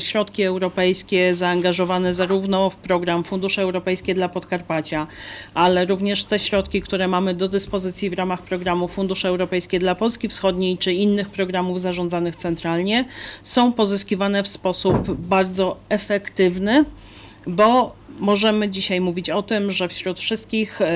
środki europejskie zaangażowane zarówno w program Fundusze Europejskie dla Podkarpacia, ale również te środki, które mamy do dyspozycji w ramach programu Fundusze Europejskie dla Polski Wschodniej czy innych programów zarządzanych centralnie, są pozyskiwane w sposób bardzo efektywny bo możemy dzisiaj mówić o tym, że wśród wszystkich e,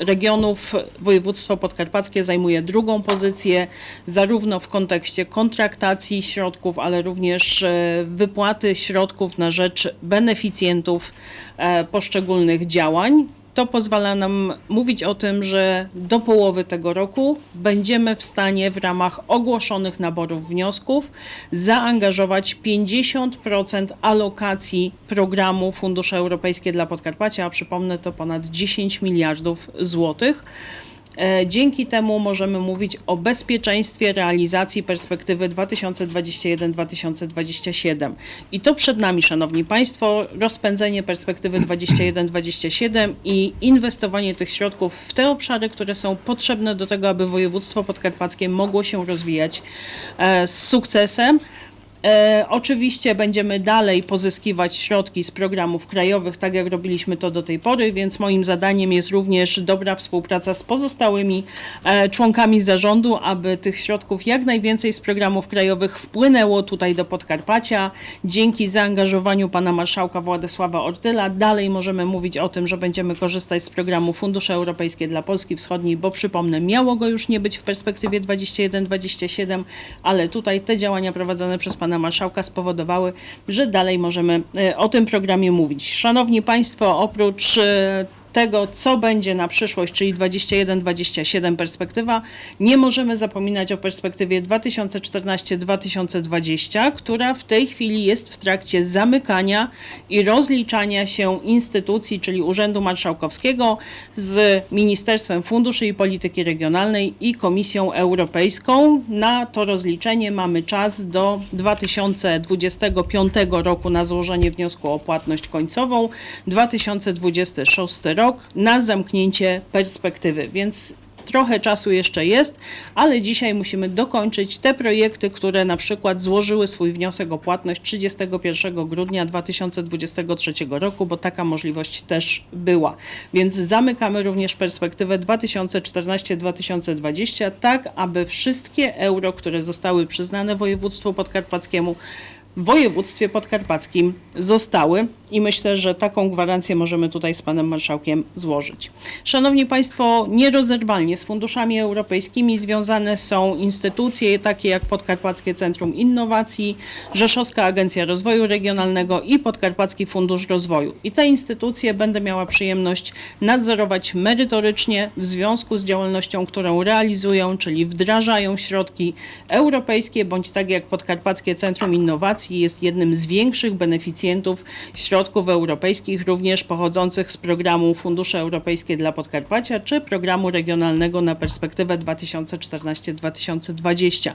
regionów województwo podkarpackie zajmuje drugą pozycję, zarówno w kontekście kontraktacji środków, ale również e, wypłaty środków na rzecz beneficjentów e, poszczególnych działań. To pozwala nam mówić o tym, że do połowy tego roku będziemy w stanie w ramach ogłoszonych naborów wniosków zaangażować 50% alokacji programu Fundusze Europejskie dla Podkarpacia, a przypomnę to ponad 10 miliardów złotych. E, Dzięki temu możemy mówić o bezpieczeństwie realizacji perspektywy 2021-2027. I to przed nami, Szanowni Państwo, rozpędzenie perspektywy 21-27 i inwestowanie tych środków w te obszary, które są potrzebne do tego, aby województwo podkarpackie mogło się rozwijać e, z sukcesem. E, oczywiście będziemy dalej pozyskiwać środki z programów krajowych, tak jak robiliśmy to do tej pory, więc moim zadaniem jest również dobra współpraca z pozostałymi e, członkami zarządu, aby tych środków jak najwięcej z programów krajowych wpłynęło tutaj do Podkarpacia. Dzięki zaangażowaniu pana marszałka Władysława Ortyla dalej możemy mówić o tym, że będziemy korzystać z programu Fundusze Europejskie dla Polski Wschodniej, bo przypomnę, miało go już nie być w perspektywie 21-27, ale tutaj te działania prowadzone przez pana marszałka spowodowały, że dalej możemy e, o tym programie mówić. Szanowni Państwo, oprócz e, tego, co będzie na przyszłość, czyli 21-27 perspektywa, nie możemy zapominać o perspektywie 2014-2020, która w tej chwili jest w trakcie zamykania i rozliczania się instytucji, czyli Urzędu Marszałkowskiego z Ministerstwem Funduszy i Polityki Regionalnej i Komisją Europejską. Na to rozliczenie mamy czas do 2025 roku na złożenie wniosku o płatność końcową, 2026 rok na zamknięcie perspektywy, więc trochę czasu jeszcze jest, ale dzisiaj musimy dokończyć te projekty, które na przykład złożyły swój wniosek o płatność 31 grudnia 2023 roku, bo taka możliwość też była. Więc zamykamy również perspektywę 2014-2020, tak aby wszystkie euro, które zostały przyznane województwu podkarpackiemu, w województwie podkarpackim zostały i myślę, że taką gwarancję możemy tutaj z panem marszałkiem złożyć. Szanowni Państwo, nierozerwalnie z funduszami europejskimi związane są instytucje takie jak Podkarpackie Centrum Innowacji, Rzeszowska Agencja Rozwoju Regionalnego i Podkarpacki Fundusz Rozwoju. I te instytucje będę miała przyjemność nadzorować merytorycznie w związku z działalnością, którą realizują, czyli wdrażają środki europejskie, bądź tak jak Podkarpackie Centrum Innowacji jest jednym z większych beneficjentów środków europejskich, również pochodzących z programu Fundusze Europejskie dla Podkarpacia czy programu regionalnego na perspektywę 2014-2020.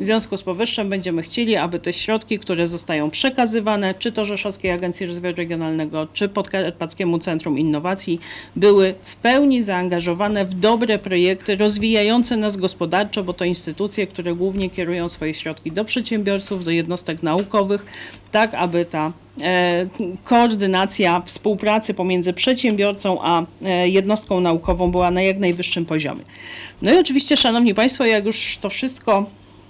W związku z powyższym będziemy chcieli, aby te środki, które zostają przekazywane, czy to Rzeszowskiej Agencji Rozwoju Regionalnego, czy Podkarpackiemu Centrum Innowacji, były w pełni zaangażowane w dobre projekty rozwijające nas gospodarczo, bo to instytucje, które głównie kierują swoje środki do przedsiębiorców, do jednostek naukowych, tak aby ta e, koordynacja współpracy pomiędzy przedsiębiorcą a e, jednostką naukową była na jak najwyższym poziomie. No i oczywiście, Szanowni Państwo, jak już to wszystko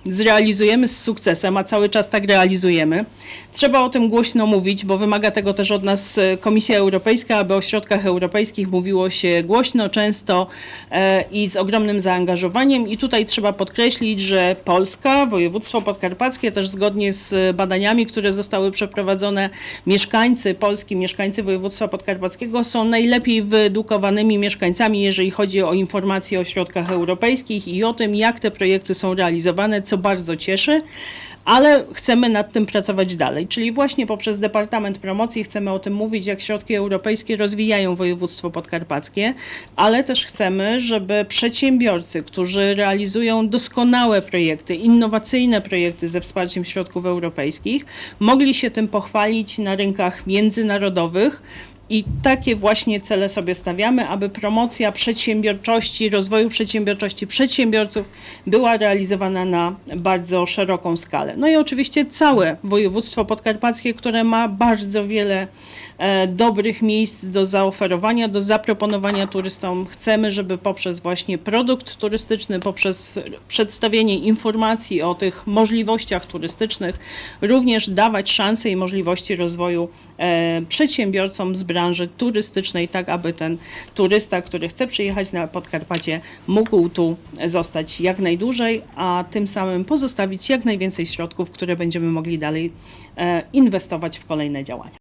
zrealizujemy z sukcesem, a cały czas tak realizujemy. Trzeba o tym głośno mówić, bo wymaga tego też od nas e, Komisja Europejska, aby o środkach europejskich mówiło się głośno, często e, i z ogromnym zaangażowaniem. I tutaj trzeba podkreślić, że Polska, województwo podkarpackie, też zgodnie z badaniami, które zostały przeprowadzone, mieszkańcy Polski, mieszkańcy województwa podkarpackiego są najlepiej wyedukowanymi mieszkańcami, jeżeli chodzi o informacje o środkach europejskich i o tym, jak te projekty są realizowane, co bardzo cieszy, ale chcemy nad tym pracować dalej. Czyli właśnie poprzez Departament Promocji chcemy o tym mówić, jak środki europejskie rozwijają województwo podkarpackie, ale też chcemy, żeby przedsiębiorcy, którzy realizują doskonałe projekty, innowacyjne projekty ze wsparciem środków europejskich, mogli się tym pochwalić na rynkach międzynarodowych I takie właśnie cele sobie stawiamy, aby promocja przedsiębiorczości, rozwoju przedsiębiorczości przedsiębiorców była realizowana na bardzo szeroką skalę. No i oczywiście całe województwo podkarpackie, które ma bardzo wiele e, dobrych miejsc do zaoferowania, do zaproponowania turystom. Chcemy, żeby poprzez właśnie produkt turystyczny, poprzez przedstawienie informacji o tych możliwościach turystycznych, również dawać szanse i możliwości rozwoju przedsiębiorcom z branży turystycznej, tak aby ten turysta, który chce przyjechać na Podkarpacie, mógł tu zostać jak najdłużej, a tym samym pozostawić jak najwięcej środków, które będziemy mogli dalej e, inwestować w kolejne działania.